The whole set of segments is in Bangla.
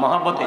মহাবতে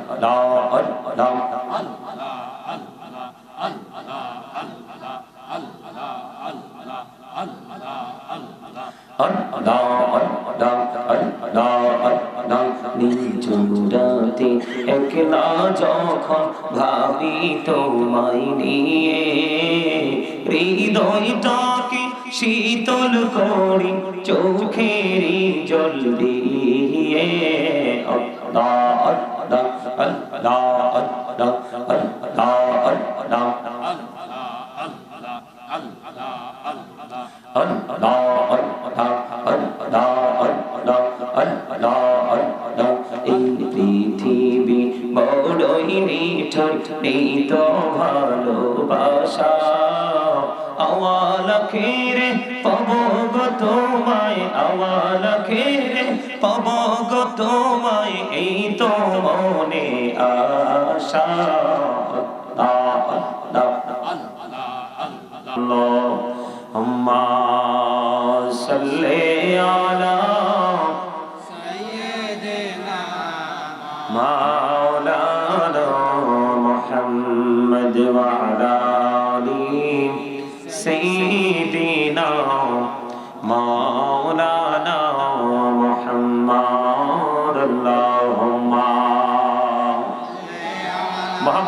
যখন ভাবি তোমায় নিয়ে। হৃদয়টাকে শীতল করি চোখের জল দিয়ে। অদ্দা আল্লাহ আওয়াল পাবো গো তোমায় আওয়াল পাবো পাব গো তোমায় এই তো মনে আশা।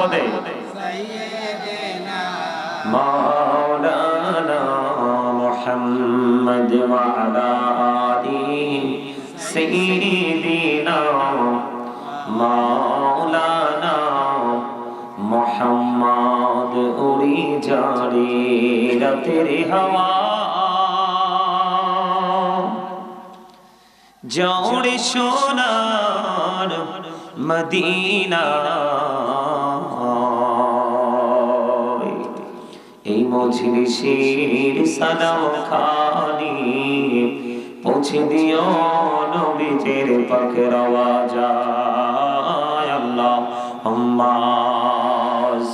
মোহাম্মদে মাওলানা মোহাম্মদ ওয়া আলা আলি সাইয়্যিদিনা মাওলানা মোহাম্মদ উড়ি জারি রাতের হাওয়া। সোনার মদিনা এই মজলিসের সালাম খানি পৌঁছে দিও নবীজের পাখের আওয়াজ আল্লাহ হুম্মা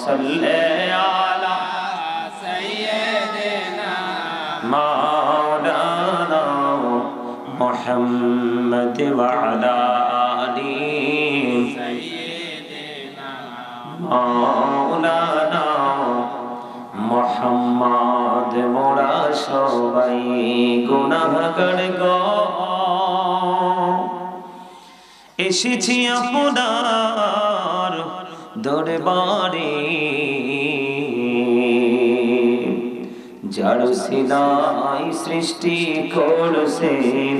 সাল্লি আলা مولانا محمد وعلى آله মাওলানা মোহাম্মদ মোরা সবাই গুনাহগার গো। এসেছি আপনার দরবারে। যার সিলাই সৃষ্টি করছেন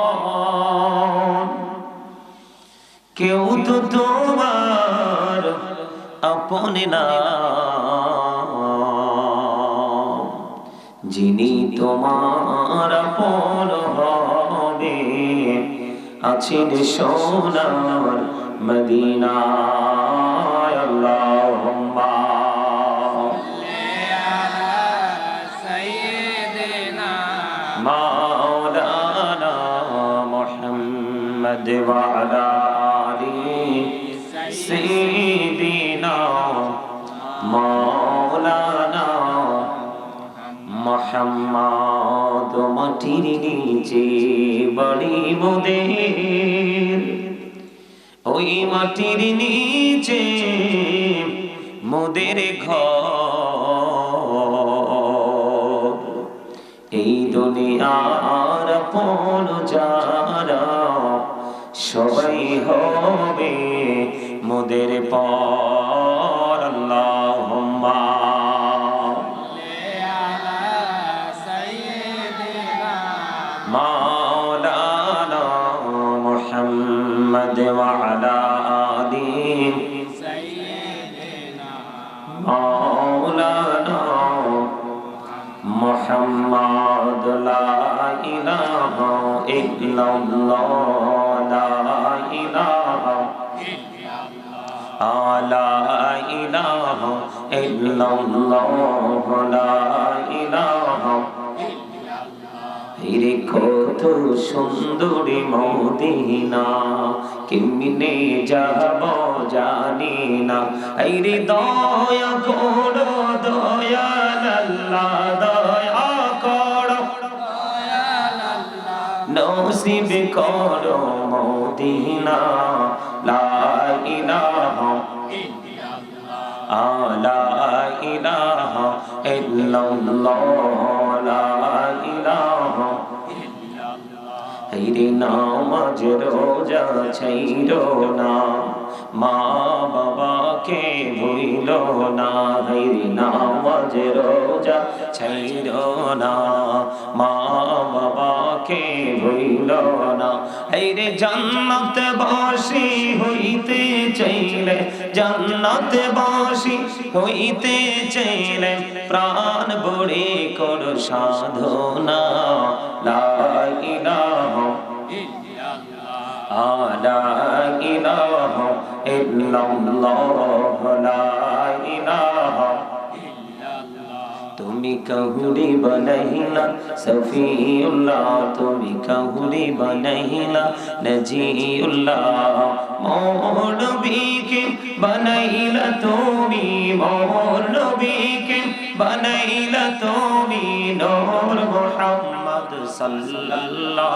কেউ তো তোমার আপন না যিনি তোমার আপন হবে আছেন সোনার মদিনায় আল্লাহুম্মা مولانا محمد وعلى آله سيدنا مولانا মোহাম্মদ মাটির নিচে বাড়ি মোদের ওই মাটির নিচে মোদের ঘর এই দুনিয়ার পর যারা সবাই হবে মোদের পর, আল্লাহুম্মা। মাওলানা মুহাম্মদ ওয়া আলা আলি মাওলানা মুহাম্মদ লা ইলাহা ইল্লাল্লাহ। لا إله إلا الله لا إله রে কত সুন্দরী মদিনা কেমনে যাব জানি না এই রে দয়া করো দয়াল আল্লাহ দয়া করো নসিব করো মদিনা লা ইলাহা লা ইলাহা ইল্লাল্লাহ লা ইলাহা হাইরে নামাজ রোজা ছাইরো না মা বাবাকে ভুইল না হাইরে নামাজ রোজা ছাইরো না। মা বাবাকে ভুইল না। হাইরে জান্নাত বাসি হইতে চাইলে, জান্নাত বাসি হইতে চাইলে প্রাণ বড়ে কর সাধনা। লা ইলাহা লা ইলাহা ইল্লাল্লাহ লা ইলাহা তুমি কাহুরি বনহিলা সফিউল্লাহ, তুমি কাহুরি বনহিলা নজিউল্লাহ মোর নবীকে বনাইলা তুমি মোর নবীকে বনাইলা তুমি, নূর মুহাম্মদ সাল্লাল্লাহ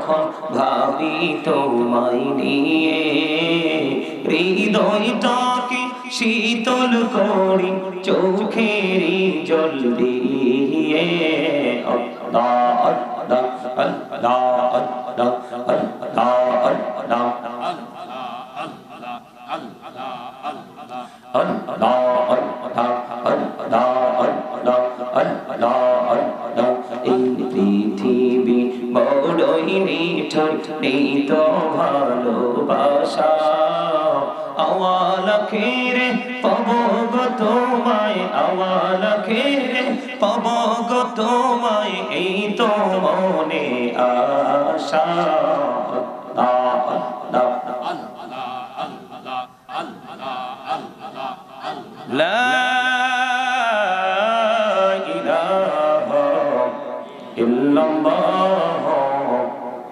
যখন ভাবি তোমায় নিয়ে হৃদয়টাকে শীতল করি চোখের জল দিয়ে আল্লাহ আল্লাহ আল্লাহ আল্লাহ আওয়াল খেরে পাব গো তোমায় আওয়াল খেরে পাব গো তোমায় এই তো মনে আশা আল্লাহ আল্লাহ لا إله ইল্লাল্লাহ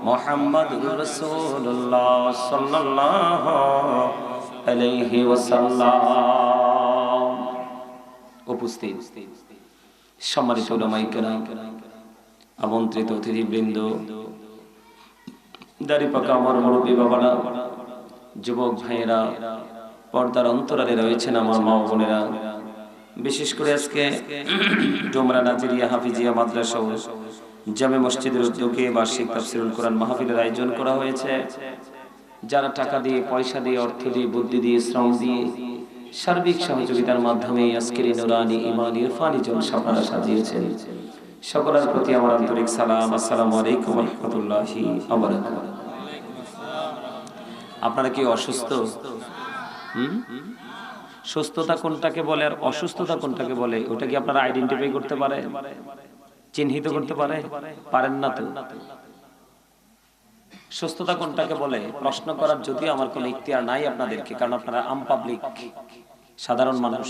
মুহাম্মাদুর রাসূলুল্লাহ সাল্লাল্লাহু আলাইহি ওয়াসাল্লাম। উপস্থিত সম্মানিত আমন্ত্রিত অতিথিবৃন্দ, দাড়ি পাকা আমার মুরব্বী বাবারা, যুবক ভাইয়েরা, পর্দার অন্তরালে রয়েছেন আমার মা বোনেরা। বিশেষ করে আজকে ডোমরা নাজিরিয়া হাফিজিয়া মাদ্রাসা জামে মসজিদের উদ্যোগে বার্ষিক তাফসিরুল কোরআন মাহফিলের আয়োজন করা হয়েছে। যারা টাকা দিয়ে, পয়সা দিয়ে, অর্থ দিয়ে, বুদ্ধি দিয়ে, শ্রম দিয়ে সার্বিক সহযোগিতার মাধ্যমে আজকের নুরানি সাজিয়েছেন। সকলের প্রতি আমার আন্তরিক সালাম। আসসালামু আলাইকুম রহমতুল্লাহি আপনারা কি অসুস্থ? সুস্থতা কোনটাকে বলে আর অসুস্থতা কোনটাকে বলে, ওটা কি আপনারা আইডেন্টিফাই করতে পারে? চিহ্নিত করতে পারে? পারেন না তো? সুস্থতা কোনটাকে বলে? প্রশ্ন করার যদিও আমার কোনো ইখতিয়ার নাই আপনাদেরকে, কারণ আপনারা আম পাবলিক সাধারণ মানুষ।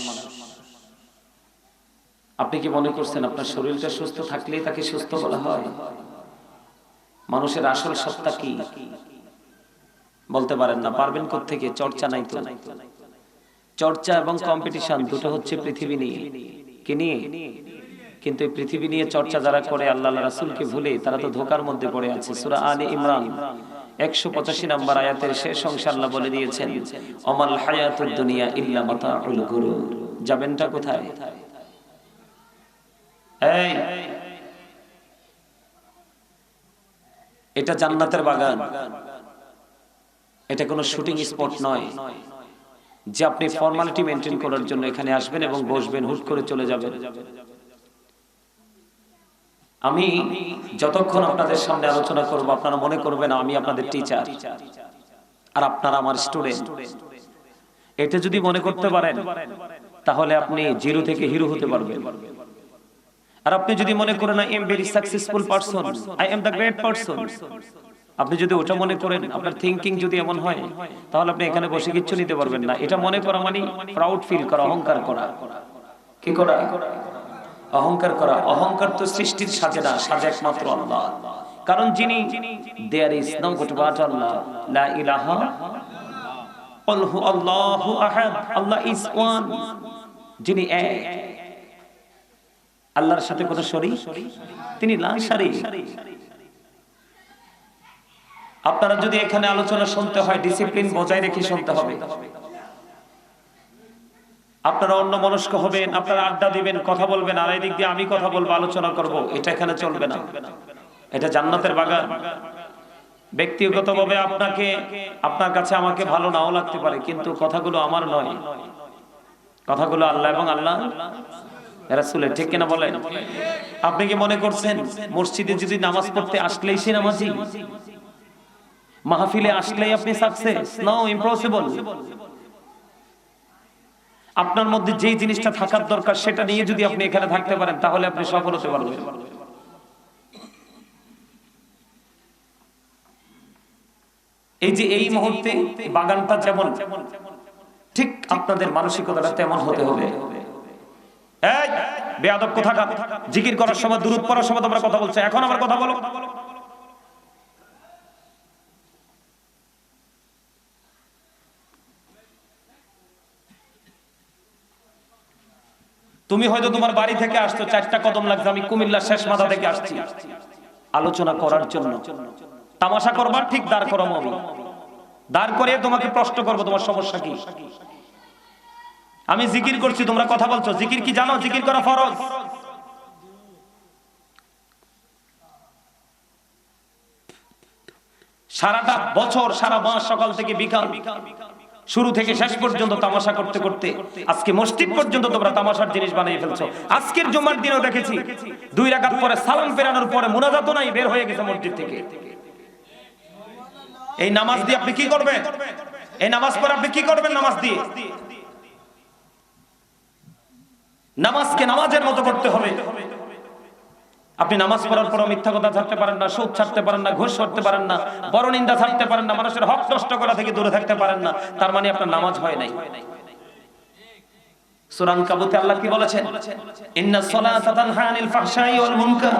আপনি কি মনে করছেন আপনার শরীরটা সুস্থ থাকলেই তাকে সুস্থ বলা হয়? মানুষের আসল সত্তা কি? বলতে পারেন না, পারবেন থেকে চর্চা নাই তো। চর্চা এবং কম্পিটিশন দুটো হচ্ছে পৃথিবী নিয়ে। কি নিয়ে? কিন্তু এই পৃথিবী নিয়ে চর্চা যারা করে আল্লাহ রাসুলকে ভুলে, তারা তো ধোকার মধ্যে পড়ে আছে। সুরা আলী ইমরান, একশো পঁচাশি নাম্বার আয়াতের শেষ অংশ আল্লাহ বলে দিয়েছেন, অমাল হায়াতুর দুনিয়া ইল্লা মাতাউল গুরুর। যাবেনটা কোথায়? এই, এটা জান্নাতের বাগান। এটা কোনো শুটিং স্পট নয়, যে আপনি ফর্মালিটি মেনটেন করার জন্য এখানে আসবেন এবং বসবেন, হুট করে চলে যাবেন। আমি যতক্ষণ আপনাদের সামনে আলোচনা করব, আপনারা মনে করবেন আমি আপনাদের টিচার আর আপনারা আমার স্টুডেন্ট এটা যদি মনে করতে পারেন, তাহলে আপনি জিরো থেকে হিরো হতে পারবেন। আর আপনি যদি মনে করেন I am very successful person I am the great person আপনি যদি ওটা মনে করেন, আপনার থিংকিং যদি এমন হয়, তাহলে আপনি এখানে বসে কিচ্ছু নিতে পারবেন না। এটা মনে করা মানে প্রাউড ফিল করা, অহংকার করা। কি করা? অহংকার করা, অহংকার তো সৃষ্টির সাজে না সাজে একমাত্র আল্লাহ। কারণ যিনি দেয়ার আল্লাহ। লা ইলাহা আল্লাহু। আল্লাহু আহাদ। আল্লাহ ইজ ওয়ান যিনি এক। আল্লাহর সাথে কোনো শরীক। তিনি লা শারীক। আপনারা যদি এখানে আলোচনা শুনতে হয় ডিসিপ্লিন বজায় রেখে শুনতে হবে। আপনারা অন্য মনস্ক হবেন, আপনারা আড্ডা দিবেন, কথা বলবেন, আর এই দিক দিয়ে আমি কথা বলব, আলোচনা করব। এটা এখানে চলবে না। এটা জান্নাতের বাগান। ব্যক্তিগতভাবে আপনাকে, আপনার কাছে আমাকে ভালো নাও লাগতে পারে, কিন্তু কথাগুলো আমার নয়। কথাগুলো আল্লাহ এবং আল্লাহ ঠিক কিনা বলেন? আপনি কি মনে করছেন, মসজিদে যদি নামাজ পড়তে আসলেই সে নামাজি? মাহফিলে আসলেই আপনি সাকসেস নো ইম্পসিবল আপনার মধ্যে যেই জিনিসটা থাকার দরকার সেটা নিয়ে যদি আপনি এখানে থাকতে পারেন, তাহলে আপনি সফল হতে পারবেন। এই যে এই মুহূর্তে বাগানটা যেমন, ঠিক আপনাদের মানসিকতাটা তেমন হতে হবে। এই, বেয়াদব কোথাকার? জিকির করার সময় দূরত পড়ার সময় তোমরা কথা বলছো। এখন আবার কথা বলো। তুমি হয়তো তোমার বাড়ি থেকে আসছো, চারটা কদম লাগছে, আমি কুমিল্লার শেষ মাথা থেকে আসছি। আলোচনা করার জন্য। তামাশা করবার ঠিক দাঁড় করাম আমি। দাঁড় করে তোমাকে প্রশ্ন করব, তোমার সমস্যা কি? আমি জিকির করছি, তোমরা কথা বলছো। জিকির কি জানো? জিকির করা ফরজ। সারাটা বছর, সারা মাস সকাল থেকে বিকাল। শুরু থেকে শেষ পর্যন্ত তামাশা করতে করতে, আজকে মসজিদ পর্যন্ত তোমরা তামাশার জিনিস বানিয়ে ফেলছো। আজকের জুমার দিনও দেখেছি, দুই রাকাত পরে সালাম ফেরানোর পরে মোনাজাত নাই, বের হয়ে গেছে মসজিদ থেকে। এই নামাজ দিয়ে আপনি কি করবেন? এই নামাজ পরে আপনি কি করবেন নামাজ দিয়ে? নামাজকে নামাজের মতো করতে হবে। আপনি নামাজ পড়ার পর মিথ্যা কথা ছাড়তে পারেন না, সুদ ছাড়তে পারেন না, ঘুষ ছাড়তে পারেন না, বড় নিন্দা ছাড়তে পারেন না, মানুষের হক নষ্ট করা থেকে দূরে থাকতে পারেন না, তার মানে আপনার নামাজ হয় নাই। সুরান কাবুতে আল্লাহ কি বলেছেন? ইন্না ফাহশাই ওয়াল মুনকার।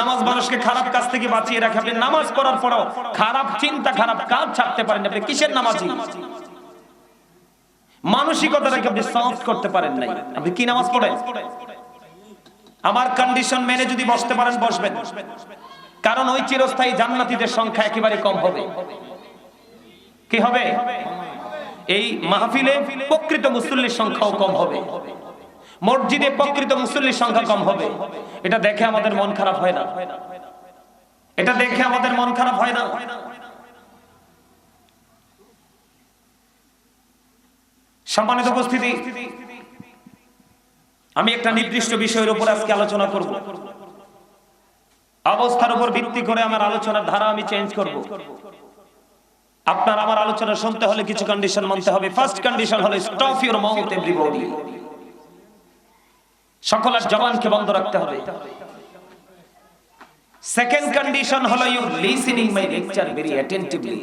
নামাজ মানুষকে খারাপ কাজ থেকে বাঁচিয়ে রাখে। আপনি নামাজ পড়ার পরও খারাপ চিন্তা, খারাপ কাজ ছাড়তে পারেন। আপনি কিসের নামাজি? মানসিকতাটাকে আপনি সফট করতে পারেন নাই। আপনি কি নামাজ পড়েন? আমার কন্ডিশন মেনে যদি বসতে পারেন, বসবেন। কারণ ওই চিরস্থায়ী জান্নাতীদের সংখ্যা একেবারে কম হবে। কি হবে? এই মাহফিলে প্রকৃত মুসল্লির সংখ্যাও কম হবে। মসজিদে প্রকৃত মুসল্লির সংখ্যা কম হবে। এটা দেখে আমাদের মন খারাপ হয় না। এটা দেখে আমাদের মন খারাপ হয় না। সম্মানিত উপস্থিতি আমি একটা নির্দিষ্ট বিষয়ের উপর আজকে আলোচনা করব। অবস্থার উপর ভিত্তি করে আমার আলোচনার ধারা আমি চেঞ্জ করব। আপনার আমার আলোচনা শুনতে হলে কিছু কন্ডিশন মানতে হবে। ফার্স্ট কন্ডিশন হলো স্টপ ইউর মাউথ এভরিবডি সকলের জবানকে বন্ধ রাখতে হবে। সেকেন্ড কন্ডিশন হলো you listening my lecture very attentively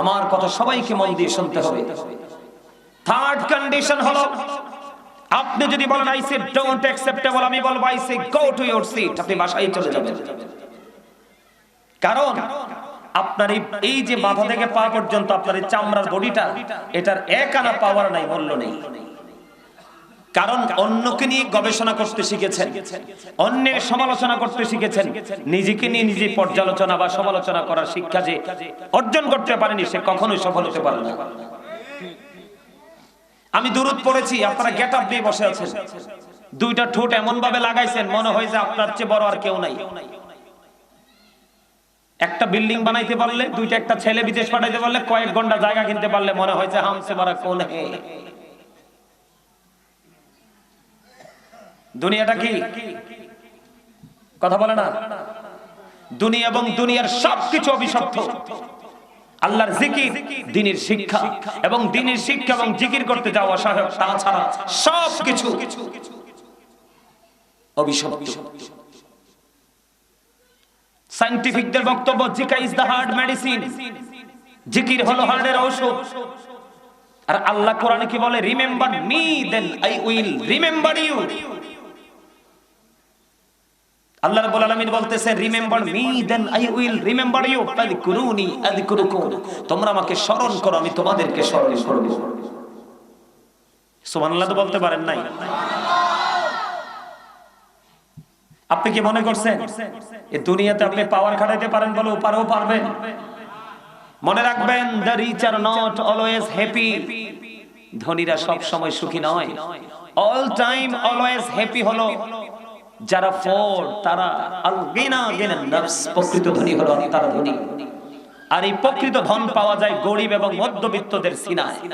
আমার কথা সবাইকে মন দিয়ে শুনতে হবে। থার্ড কন্ডিশন হলো আপনি যদি বলেন আই সে ডোন্ট অ্যাকসেপ্টেবল আমি বলব I say go to your seat আপনি বাসায় চলে যাবেন। কারণ আপনার এই- যে মাথা থেকে পা পর্যন্ত আপনার এই চামড়ার বডিটা, এটার এক আনা পাওয়ার নাই, মূল্য নেই। কারণ অন্যকে নিয়ে গবেষণা করতে শিখেছেন, অন্যের সমালোচনা করতে শিখেছেন, নিজেকে নিয়ে নিজে পর্যালোচনা বা সমালোচনা করার শিক্ষা যে অর্জন করতে পারেনি, সে কখনোই সফল হতে পারে না। আমি দূরত পড়েছি, আপনারা গেট আপ দিয়ে বসে আছেন। দুইটা ঠোঁট এমন ভাবে লাগাইছেন, মনে হয় যে আপনার চেয়ে বড় আর কেউ নাই। একটা বিল্ডিং বানাইতে পারলে, দুইটা একটা ছেলে বিদেশ পাঠাইতে পারলে, কয়েক ঘণ্টা জায়গা কিনতে পারলে মনে হয় যে হামসে বড় কোন হে। দুনিয়াটা কি? কথা বলে না। দুনিয়া এবং দুনিয়ার সবকিছু অভিশপ্ত। আল্লাহর জিকির দিনের শিক্ষা এবং দিনের শিক্ষা এবং জিকির করতে যাওয়া সহায়ক। তাছাড়া সব কিছু অভিশপ্ত সাইন্টিফিকদের বক্তব্য জিকা ইজ দ্য হার্ট মেডিসিন জিকির হলো হার্টের ঔষধ। আর আল্লাহ কোরআনে কি বলে? Remember me then I will remember you Allah রাব্বুল আলামিন বলতেছেন remember me then I will remember you ফাযকুরুনি আযকুরুকুম। তোমরা আমাকে স্মরণ করো, আমি তোমাদেরকে স্মরণ করব। সুবহানাল্লাহ তো বলতে পারেন নাই। আপনি কি মনে করছেন এই দুনিয়াতে আপনি পাওয়ার খাটাইতে পারেন বলে ওপারেও পারবেন? মনে রাখবেন the rich are not always happy ধনীরা সব সময় সুখী নয়। অল টাইম অলওয়েজ হ্যাপি হলো। যারা ফোর, তারা আল গিনা গিনা নফস প্রকৃত ধনী হলো তারা ধনী। আর এই প্রকৃত ধন পাওয়া যায় গরিব এবং মধ্যবিত্তদের সিনায়।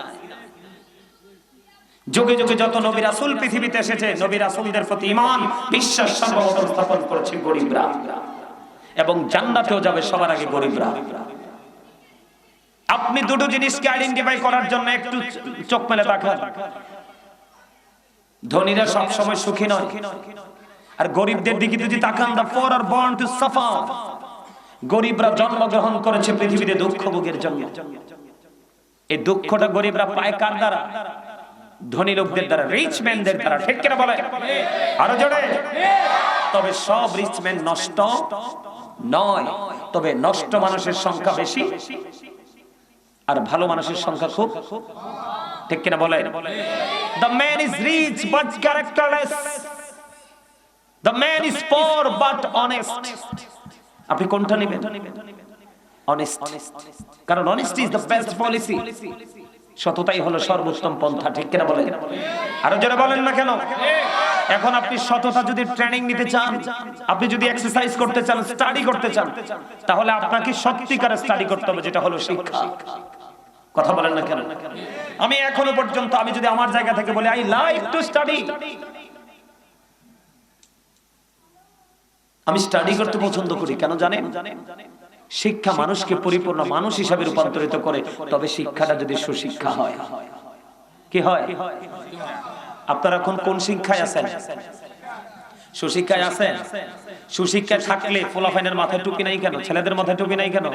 যুগে যুগে যত নবী রাসূল পৃথিবীতে এসেছে, নবী রাসূলদের প্রতি ঈমান, বিশ্বাস সর্বপ্রথম স্থাপন করেছে গরিবরা। এবং জান্নাতেও যাবে সবার আগে গরিবরা। আপনি দুটো জিনিসকে আইডেন্টিফাই করার জন্য একটু চোখ মেলে তাকান। ধনীরা সব সময় সুখী নয়। আর গরিবদের দিকে যদি তাকান the poor are born to suffer গরিবরা জন্মগ্রহণ করেছে পৃথিবীতে দুঃখ ভোগের জন্য। এই দুঃখটা গরিবরা পায় কার দ্বারা? ধনী লোকদের দ্বারা। রিচ ম্যানদের দ্বারা। ঠিক কিনা বলে আরও জোরে। তবে সব রিচ ম্যান নষ্ট নয়। তবে নষ্ট মানুষের সংখ্যা বেশি আর ভালো মানুষের সংখ্যা খুব। ঠিক কিনা বলে the man is rich but characterless the man is poor but honest আপনি কোনটা নেবেন? অনেস্ট কারণ honest is the best policy সততাই হলো সর্বোত্তম পন্থা, ঠিক কিনা বলেন? আরও যারা বলেন না কেন? এখন আপনি সততা যদি ট্রেনিং নিতে চান, আপনি যদি এক্সারসাইজ করতে চান স্টাডি করতে চান, তাহলে আপনাকে সত্যিকারের স্টাডি করতে হবে, যেটা হলো শিক্ষা। কথা বলেন না কেন? আমি এখনও পর্যন্ত, আমি যদি আমার জায়গা থেকে বলি আই লাইক টু স্টাডি আমি স্টাডি করতে পছন্দ করি, কেন জানেন? শিক্ষা মানুষকে পরিপূর্ণ মানুষ হিসাবে রূপান্তরিত করে, তবে শিক্ষাটা যদি সুশিক্ষা হয়। কি হয়? আপনারা এখন কোন শিক্ষায় আছেন? সুশিক্ষায় আছেন? সুশিক্ষায় থাকলে ফোলাফাইনের মাথায় টুপি নাই কেন? ছেলেদের মাথায় টুপি নাই কেন?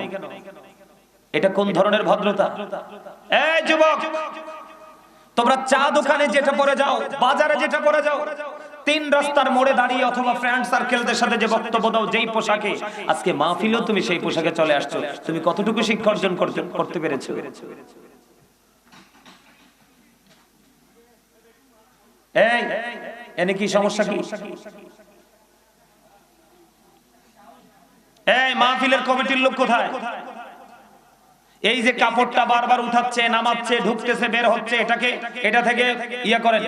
এটা কোন ধরনের ভদ্রতা? এই যুবক! তোমরা চা দোকানে যেটা পরে যাও, বাজারে যেটা পরে যাও তিন রাস্তার মোড়ে দাঁড়িয়ে অথবা ফ্রেন্ড সার্কেলদের সাথে যে বক্তব্য দাও, যেই পোশাকে, আজকে মাহফিলেও তুমি সেই পোশাকে চলে আসছো। তুমি কতটুকু শিক্ষা অর্জন করতে পেরেছ? এই, এনে কি সমস্যা কি? এই, মাহফিলের কমিটির লোক কোথায়? এই যে কাপড়টা বারবার উঠাচ্ছে, নামাচ্ছে, ঢুকতেছে, বের হচ্ছে, এটাকে, এটা থেকে ইয়া করেন।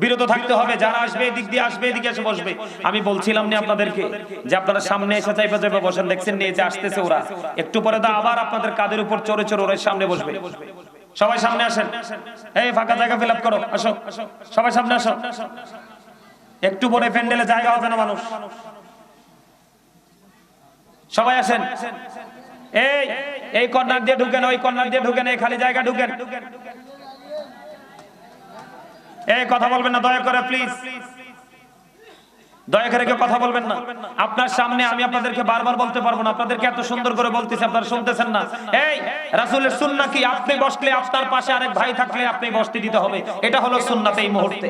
বিরত থাকতে হবে, যারা আসবে, এদিক দিয়ে আসবে, এদিকে এসে বসবে। আমি বলছিলাম না আপনাদেরকে যে আপনারা সামনে এসে চাইবে চাইবে বসেন, দেখছেন নিয়ে যে আসতেছে ওরা। একটু পরে তো আবার আপনাদের কাদের উপর চড়ে চড়ে ওরা সামনে বসবে। সবাই সামনে আসেন। এই ফাঁকা জায়গা ফিল করো, আসো। সবাই সামনে আসো। একটু পরে প্যান্ডেলে জায়গা হবে না মানুষ? সবাই আসেন। এই এই কর্নার দিয়ে ঢুকেন, ওই কর্নার দিয়ে ঢুকেন, এই খালি জায়গা ঢুকেন। এই কথা বলবেন না, দয়া করে প্লিজ দয়া করে কেউ কথা বলবেন না। আপনার সামনে আমি আপনাদেরকে বারবার বলতে পারব না। আপনাদেরকে এত সুন্দর করে বলতেছি, আপনারা শুনতেছেন না। এই, রাসূলের সুন্নাহ কি? আপনি বসলে আপনার পাশে আরেক ভাই থাকলে আপনি বসতে দিতে হবে। এটা হলো সুন্নাত এই মুহূর্তে।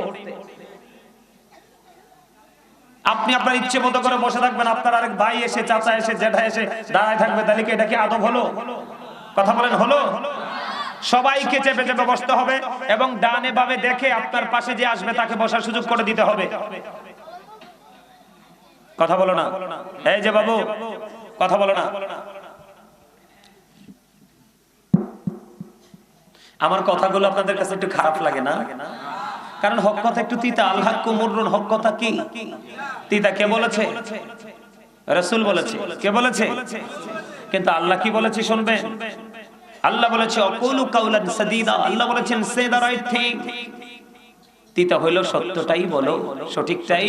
আপনি আপনার ইচ্ছে মতো করে বসে থাকবেন, আপনার আরেক ভাই এসে, চাচা এসে, জেঠা এসে দাঁড়ায় থাকবে। তাহলে কি এটা কি আদব হলো? কথা বলেন, হলো? সবাইকে চেপে চেপে বসতে হবে এবং ডানে বামে দেখে আপনার পাশে যে আসবে তাকে বসার সুযোগ করে দিতে হবে। কথা বলো না। এই যে বাবু, কথা বলো না। আমার কথাগুলো আপনাদের কাছে একটু খারাপ লাগে না? কারণ হক কথা একটু তিতা। আল্লাহ কুমুরুন হক কথা কি? তিতা কে বলেছে? রসুল বলেছে। কে বলেছে? কিন্তু আল্লাহ কি বলেছে শুনবেন? আল্লাহ বলেছে, অকুলু কাউলান সাদিদা। আল্লাহ বলেছেন সে রাইট থিং তিতা হইল সত্যটাই বলো, সঠিকটাই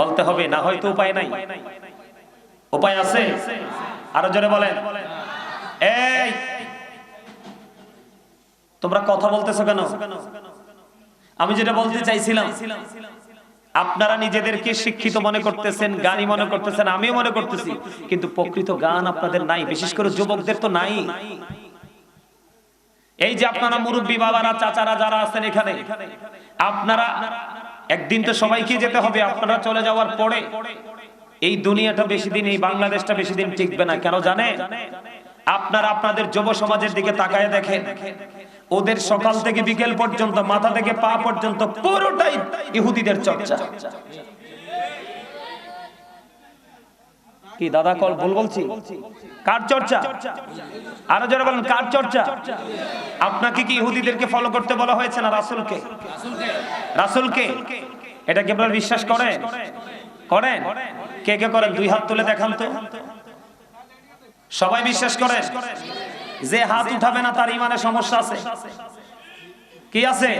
বলতে হবে, না হয়তো উপায় নাই। উপায় আছে? আরও জোরে বলেন। এই, তোমরা কথা বলতেছো কেন? আমি যেটা বলতে চাইছিলাম আপনারা নিজেদেরকে শিক্ষিত মনে করতেছেন গানি মনে করতেছেন, আমিও মনে করতেছি। কিন্তু প্রকৃত গান আপনাদের নাই, বিশেষ করে যুবকদের তো নাই। এই যে আপনারা মুরব্বী বাবারা, চাচারা যারা আছেন এখানে, আপনারা একদিন তো সবাইকে যেতে হবে, আপনারা চলে যাওয়ার পরে এই দুনিয়াটা বেশি দিন, এই বাংলাদেশটা বেশি দিন টিকবে না। কেন জানে আপনারা আপনাদের যুব সমাজের দিকে তাকায় দেখেন। ওদের সকাল থেকে বিকেল পর্যন্ত, মাথা থেকে পা পর্যন্ত পুরোটাই ইহুদিদের চর্চা। কি দাদা কল ভুল বলছি? কার চর্চা? আরও যারা বলেন, কার চর্চা? আপনাকে কি ইহুদিদেরকে ফলো করতে বলা হয়েছে না রাসূলকে? রাসূলকে? এটা কি আপনারা বিশ্বাস করেন? করেন? কে কে করেন? দুই হাত তুলে দেখান তো। সবাই বিশ্বাস করেন? যে হাত উঠাবে না, তার ইমানে সমস্যা আছে। কি আছে?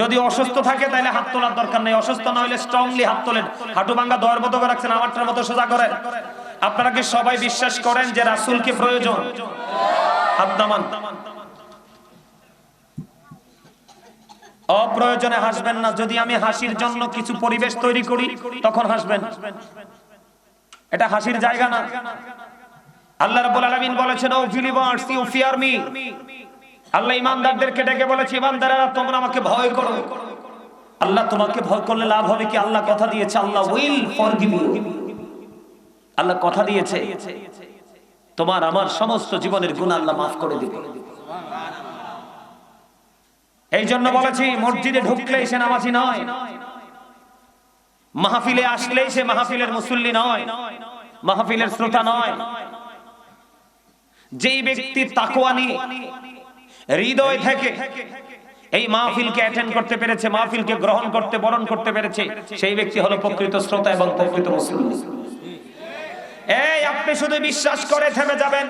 যদি অসুস্থ থাকে, তাহলে হাত তোলার দরকার নেই। অসুস্থ না হলে স্ট্রংলি হাত তোলেন। হাঁটু ভাঙ্গা দয়ের মতো করে রাখছেন, আমারটার মতো সোজা করেন আপনারা কি সবাই বিশ্বাস করেন যে রাসূল কি প্রয়োজন? হাত নামান। অপ্রয়োজনে হাসবেন না। যদি আমি হাসির জন্য কিছু পরিবেশ তৈরি করি, তখন হাসবেন। এটা হাসির জায়গা না। আল্লাহ রাব্বুল আলামিন বলেছেন, O believers you fear me Allah ইমানদারদেরকে ডেকে বলেছে, ইমানদারেরা, তোমরা আমাকে ভয় করো। আল্লাহ তোমাকে ভয় করলে লাভ হবে কি? আল্লাহ কথা দিয়েছে, আল্লাহ উইল ফরগিভ ইউ আল্লাহ কথা দিয়েছে, তোমার আমার সমস্ত জীবনের গুনাহ আল্লাহ মাফ করে দিবে। এই জন্য বলেছি, মসজিদে ঢুকলেই সে নামাজি নয়। মাহফিলে আসলেই সে মাহফিলের মুসল্লি নয়। মাহফিলের শ্রোতা নয়। যেই ব্যক্তি তাকওয়া নিয়ে হৃদয় থেকে এই মাহফিলকে অ্যাটেন্ড করতে পেরেছে, মাহফিলকে গ্রহণ করতে, বরণ করতে পেরেছে, সেই ব্যক্তি হলো প্রকৃত শ্রোতা এবং প্রকৃত মুসলিম। এই, আপনি শুধু বিশ্বাস করে থেমে যাবেন।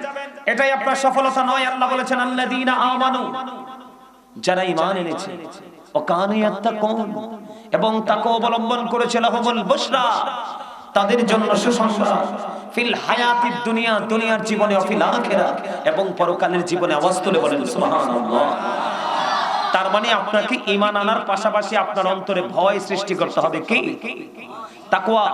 এটাই আপনার সফলতা নয়, আল্লাহ বলেছেন, আল্লাযীনা আমানু যারা ঈমান এনেছে। ও কানে ইয়াত্তাকুন এবং তাকে অবলম্বন করেছে লাহুমুল বুশরা। তাদের জন্য সুসংবাদ। ফিল হায়াতিদ দুনিয়া, দুনিয়ার জীবনে অফিল আখিরা। এবং পরকালের জীবনে তুলে বলেন, সুবহানাল্লাহ। তার মানে আপনাকে ঈমান আনার পাশাপাশি আপনার অন্তরে ভয় সৃষ্টি করতে হবে কি? তাকওয়া।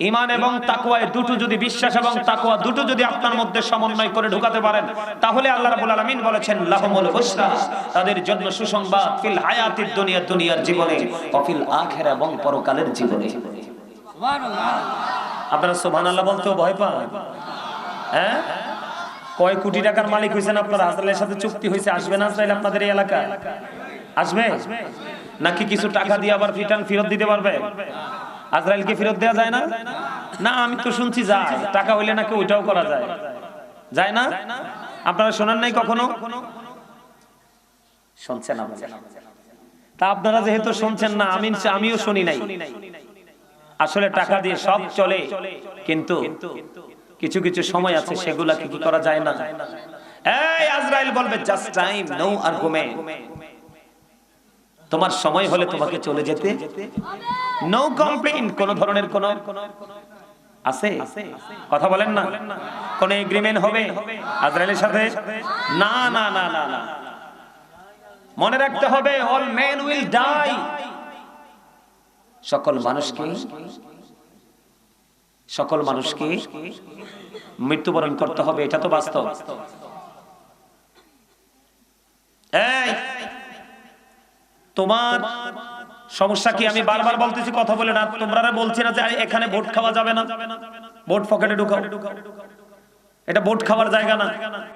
ইমান এবং তাকওয়া এই দুটো যদি বিশ্বাস এবং তাকওয়া দুটো যদি আপনার মধ্যে সমন্বয় করে ঢুকাতে পারেন, তাহলে আল্লাহ রাব্বুল আলামিন বলেছেন, লাহুমুল বুশরা তাদের জন্য সুসংবাদ, ফিল হায়াতিদ দুনিয়া, দুনিয়ার জীবনে। ওয়া ফিল আখিরা এবং পরকালের জীবনে। আপনারা সুবহানাল্লাহ বলতেও ভয় পান। হ্যাঁ? কয় কোটি টাকার মালিক হয়েছেন আপনারা? আজরাইলের সাথে চুক্তি হয়েছে আসবেন আজরাইল আপনাদের এই এলাকায়? আসবে? নাকি কিছু টাকা দিয়ে আবার রিটার্ন ফেরত দিতে পারবে? আজরাইলকে ফেরত দেওয়া যায় না? না, আমি তো শুনছি যায়। টাকা হইলে নাকি ওইটাও করা যায়। যায় না? আপনারা শোনান নাই কখনো? শুনছেন। তা আপনারা যেহেতু শুনছেন না আমি আমিও শুনি নাই। আসলে টাকা দিয়ে সব চলে কিন্তু কিছু কিছু সময় আছে সেগুলা কি করা যায় না। এই আজরাইল বলবে জাস্ট টাইম নো আর্গুমেন্ট তোমার সময় হলে তোমাকে চলে যেতে। নো কমপ্লেইন কোন ধরনের কোন আছে? কথা বলেন না। কোন এগ্রিমেন্ট হবে? আজরাইলের সাথে? না না না না না। মনে রাখতে হবে অল মেন উইল ডাই সকল মানুষকে সকল মানুষকে মৃত্যুবরণ করতে হবে, এটা তো বাস্তব। তোমার সমস্যা কি? আমি বারবার বলতেছি, কথা বলে না। তোমরা বলছি না যে এখানে ভোট খাওয়া যাবে না। ভোট পকেটে ঢুকাও। এটা ভোট খাওয়ার জায়গা না।